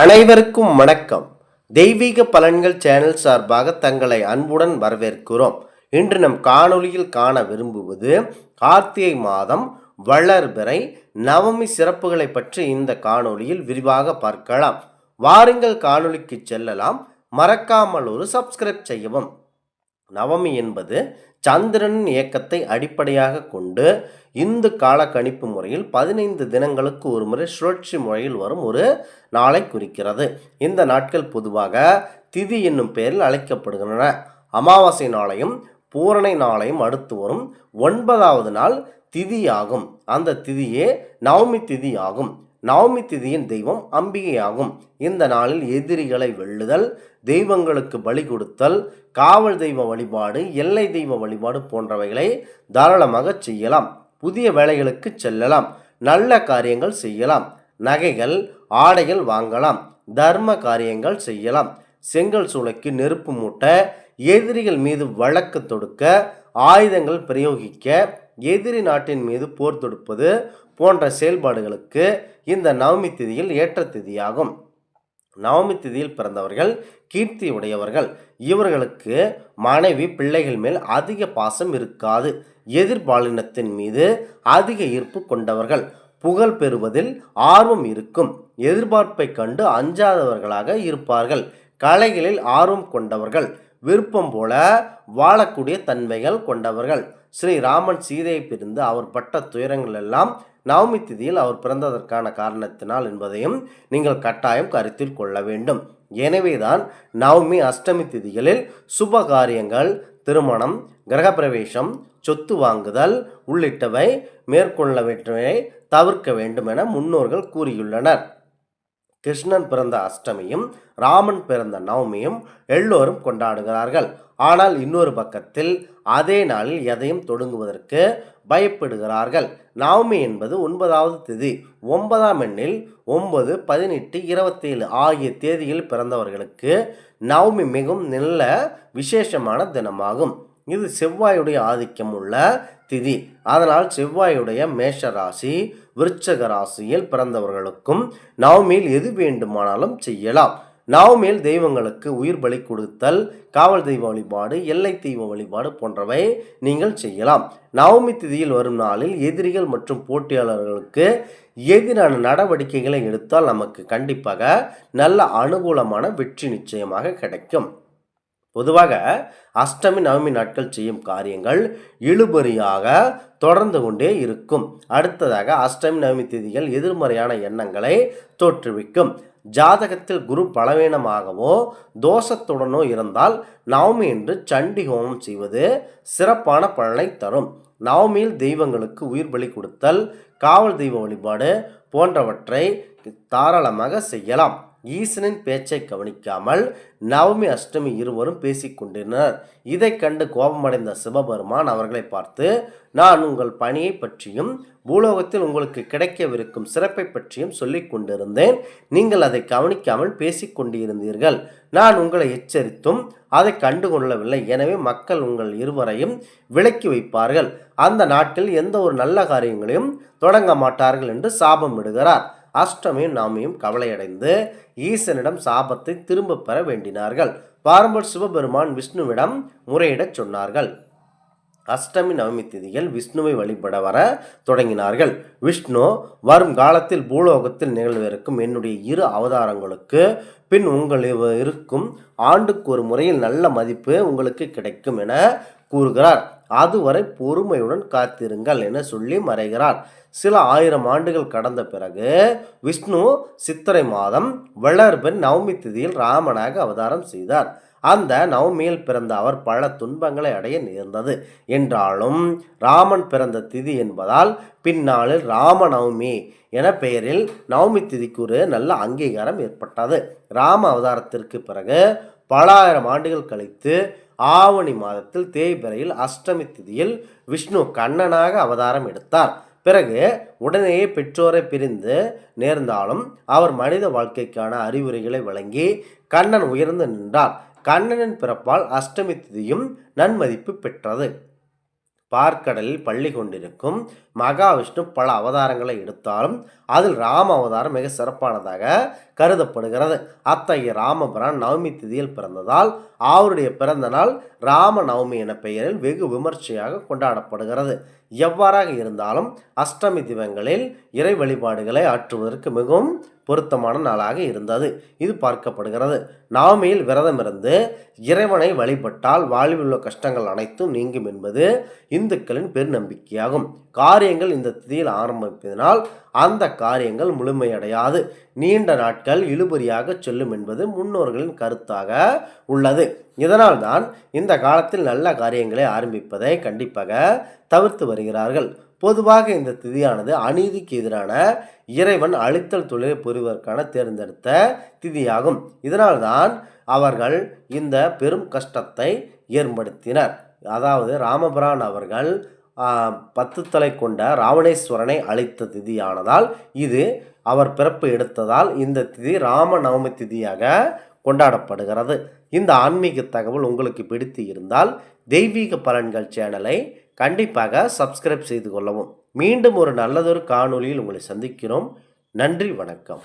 அனைவருக்கும் வணக்கம். தெய்வீக பலன்கள் சேனல் சார்பாக தங்களை அன்புடன் வரவேற்கிறோம். இன்று நம் காணொளியில் காண விரும்புவது கார்த்திகை மாதம் வளர்பிறை நவமி சிறப்புகளை பற்றி இந்த காணொளியில் விரிவாக பார்க்கலாம். வாருங்கள் காணொளிக்கு செல்லலாம். மறக்காமல் ஒரு சப்ஸ்கிரைப் செய்யவும். நவமி என்பது சந்திரனின் இயக்கத்தை அடிப்படையாக கொண்டு இந்து கால கணிப்பு முறையில் பதினைந்து தினங்களுக்கு ஒரு முறை சுழற்சி முறையில் வரும் ஒரு நாளை குறிக்கிறது. இந்த நாட்கள் பொதுவாக திதி என்னும் பெயரில் அழைக்கப்படுகின்றன. அமாவாசை நாளையும் பூரணை நாளையும் அடுத்து வரும் ஒன்பதாவது நாள் திதியாகும். அந்த திதியே நவமி திதி ஆகும் நவமி திதியின் தெய்வம் அம்பிகையாகும். இந்த நாளில் எதிரிகளை வெல்லுதல் தெய்வங்களுக்கு பலி கொடுத்தல் காவல் தெய்வ வழிபாடு எல்லை தெய்வ வழிபாடு போன்றவைகளை தாராளமாக செய்யலாம். புதிய வேலைகளுக்கு செல்லலாம். நல்ல காரியங்கள் செய்யலாம். நகைகள் ஆடைகள் வாங்கலாம். தர்ம காரியங்கள் செய்யலாம். செங்கல் சூளைக்கு நெருப்பு மூட்ட எதிரிகள் மீது வழக்கு தொடுக்க ஆயுதங்கள் பிரயோகிக்க எதிரி நாட்டின் மீது போர் தொடுப்பது போன்ற செயல்பாடுகளுக்கு இந்த நவமி திதியில் ஏற்ற திதியாகும். நவமி திதியில் பிறந்தவர்கள் கீர்த்தி உடையவர்கள். இவர்களுக்கு மனைவி பிள்ளைகள் மேல் அதிக பாசம் இருக்காது. எதிர்பாலினத்தின் மீது அதிக ஈர்ப்பு கொண்டவர்கள். புகழ் பெறுவதில் ஆர்வம் இருக்கும். எதிர்பார்ப்பை கண்டு அஞ்சாதவர்களாக இருப்பார்கள். கலைகளில் ஆர்வம் கொண்டவர்கள். விருப்பம் போல வாழக்கூடிய தன்மைகள் கொண்டவர்கள். ஸ்ரீராமன் சீதையை பிரிந்து அவர் பட்ட துயரங்கள் எல்லாம் நவமி திதியில் அவர் பிறந்ததற்கான காரணத்தினால் என்பதையும் நீங்கள் கட்டாயம் கருத்தில் கொள்ள வேண்டும். எனவேதான் நவமி அஷ்டமி திதிகளில் சுப காரியங்கள் திருமணம் கிரகப்பிரவேசம் சொத்து வாங்குதல் உள்ளிட்டவை மேற்கொள்ளவற்றை தவிர்க்க வேண்டும் என முன்னோர்கள் கூறியுள்ளனர். கிருஷ்ணன் பிறந்த அஷ்டமியும் ராமன் பிறந்த நவமியும் எல்லோரும் கொண்டாடுகிறார்கள். ஆனால் இன்னொரு பக்கத்தில் அதே நாளில் எதையும் தொடங்குவதற்கு பயப்படுகிறார்கள். நவமி என்பது ஒன்பதாவது திதி. ஒன்பதாம் எண்ணில் ஒன்பது பதினெட்டு இருபத்தேழு ஆகிய தேதியில் பிறந்தவர்களுக்கு நவமி மிகவும் நல்ல விசேஷமான தினமாகும். இது செவ்வாயுடைய ஆதிக்கம் உள்ள திதி. அதனால் செவ்வாயுடைய மேஷ ராசி விருச்சக ராசியில் பிறந்தவர்களுக்கும் நவமியில் எது வேண்டுமானாலும் செய்யலாம். நவமியில் தெய்வங்களுக்கு உயிர் பலி கொடுத்தல் காவல் தெய்வ வழிபாடு எல்லை தெய்வ வழிபாடு போன்றவை நீங்கள் செய்யலாம். நவமி திதியில் வரும் நாளில் எதிரிகள் மற்றும் போட்டியாளர்களுக்கு எதிரான நடவடிக்கைகளை எடுத்தால் நமக்கு கண்டிப்பாக நல்ல அனுகூலமான வெற்றி நிச்சயமாக கிடைக்கும். பொதுவாக அஷ்டமி நவமி நாட்கள் செய்யும் காரியங்கள் இழுபறியாக தொடர்ந்து கொண்டே இருக்கும். அடுத்ததாக அஷ்டமி நவமி திதிகள் எதிர்மறையான எண்ணங்களை தோற்றுவிக்கும். ஜாதகத்தில் குரு பலவீனமாகவோ தோஷத்துடனோ இருந்தால் நவமி என்று சண்டி ஹோமம் செய்வது சிறப்பான பலனை தரும். நவமியில் தெய்வங்களுக்கு உயிர் பலி கொடுத்தல் காவல் தெய்வ வழிபாடு போன்றவற்றை தாராளமாக செய்யலாம். ஈசனின் பேச்சை கவனிக்காமல் நவமி அஷ்டமி இருவரும் பேசிக்கொண்டிருந்தனர் இதை கண்டு கோபமடைந்த சிவபெருமான் அவர்களை பார்த்து நான் உங்கள் பணியை பற்றியும் பூலோகத்தில் உங்களுக்கு கிடைக்கவிருக்கும் சிறப்பை பற்றியும் சொல்லிக் கொண்டிருந்தேன். நீங்கள் அதை கவனிக்காமல் பேசிக்கொண்டிருந்தீர்கள் நான் உங்களை எச்சரித்தும் அதை கண்டுகொள்ளவில்லை. எனவே மக்கள் உங்கள் இருவரையும் விலக்கி வைப்பார்கள். அந்த நாட்டில் எந்த ஒரு நல்ல காரியங்களையும் தொடங்க மாட்டார்கள் என்று சாபமிடுகிறார் அஷ்டமியும் நாமியும் கவலையடைந்து ஈசனிடம் சாபத்தை திரும்ப பெற வேண்டினார்கள். பாரம்பர் சிவபெருமான் விஷ்ணுவிடம் முறையிடச் சொன்னார்கள். அஷ்டமி நவமி திதியில் விஷ்ணுவை வழிபட வர தொடங்கினார்கள். விஷ்ணு வரும் காலத்தில் பூலோகத்தில் நிகழ்விருக்கும் என்னுடைய இரு அவதாரங்களுக்கு பின் உங்கள் இருக்கும் ஆண்டுக்கு ஒரு முறையில் நல்ல மதிப்பு உங்களுக்கு கிடைக்கும் என கூறுகிறார். அதுவரை பொறுமையுடன் காத்திருங்கள் என சொல்லி மறைகிறார். சில ஆயிரம் ஆண்டுகள் கடந்த பிறகு விஷ்ணு சித்திரை மாதம் வளர்பெண் நவமி திதியில் ராமனாக அவதாரம் செய்தார். அந்த நவமியில் பிறந்த அவர் பல துன்பங்களை அடைய நேர்ந்தது. என்றாலும் ராமன் பிறந்த திதி என்பதால் பின்னாளில் ராமநவமி என பெயரில் நவமி திதிக்கு ஒரு நல்ல அங்கீகாரம் ஏற்பட்டது. ராம அவதாரத்திற்கு பிறகு பல ஆயிரம் ஆண்டுகள் கழித்து ஆவணி மாதத்தில் தேய்பிறையில் அஷ்டமி திதியில் விஷ்ணு கண்ணனாக அவதாரம் எடுத்தார். பிறகு உடனேயே பெற்றோரை பிரிந்து நேர்ந்தாலும் அவர் மனித வாழ்க்கைக்கான அறிவுரைகளை வழங்கி கண்ணன் உயர்ந்து நின்றார். கண்ணனின் பிறப்பால் அஷ்டமி திதியும் நன்மதிப்பு பெற்றது. பார்க்கடலில் பள்ளி கொண்டிருக்கும் மகாவிஷ்ணு பல அவதாரங்களை எடுத்தாலும் அதில் ராம அவதாரம் மிக சிறப்பானதாக கருதப்படுகிறது. அத்தகைய ராமபுரான் நவமி திதியில் பிறந்ததால் அவருடைய பிறந்த நாள் ராம நவமி என பெயரில் வெகு விமர்சையாக கொண்டாடப்படுகிறது. எவ்வாறாக இருந்தாலும் அஷ்டமி திவங்களில் இறை வழிபாடுகளை ஆற்றுவதற்கு மிகவும் பொருத்தமான நாளாக இருந்தது. இது பார்க்கப்படுகிறது. நவமியில் விரதம் இருந்து இறைவனை வழிபட்டால் வாழ்வில் உள்ள கஷ்டங்கள் அனைத்தும் நீங்கும் என்பது இந்துக்களின் பெருநம்பிக்கையாகும். காரியங்கள் இந்த திதியில் ஆரம்பிப்பதனால் அந்த காரியங்கள் முழுமையடையாது. நீண்ட நாட்கள் இழுபறியாக செல்லும் என்பது முன்னோர்களின் கருத்தாக உள்ளது. இதனால்தான் இந்த காலத்தில் நல்ல காரியங்களை ஆரம்பிப்பதை கண்டிப்பாக தவிர்த்து வருகிறார்கள். பொதுவாக இந்த திதியானது அநீதிக்கு எதிரான இறைவன் அழித்தல் தொழிலை புரிவதற்கான தேர்ந்தெடுத்த திதியாகும். இதனால்தான் அவர்கள் இந்த பெரும் கஷ்டத்தை ஏற்படுத்தினர். அதாவது ராமபிரான் அவர்கள் பத்து தலை கொண்ட ராவணேஸ்வரனை அழைத்த திதியானதால் இது அவர் பிறப்பு எடுத்ததால் இந்த திதி ராம நவமி திதியாக கொண்டாடப்படுகிறது. இந்த ஆன்மீக தகவல் உங்களுக்கு பிடித்து இருந்தால் தெய்வீக பலன்கள் சேனலை கண்டிப்பாக சப்ஸ்கிரைப் செய்து கொள்ளவும். மீண்டும் ஒரு நல்லதொரு காணொளியில் உங்களை சந்திக்கிறோம். நன்றி வணக்கம்.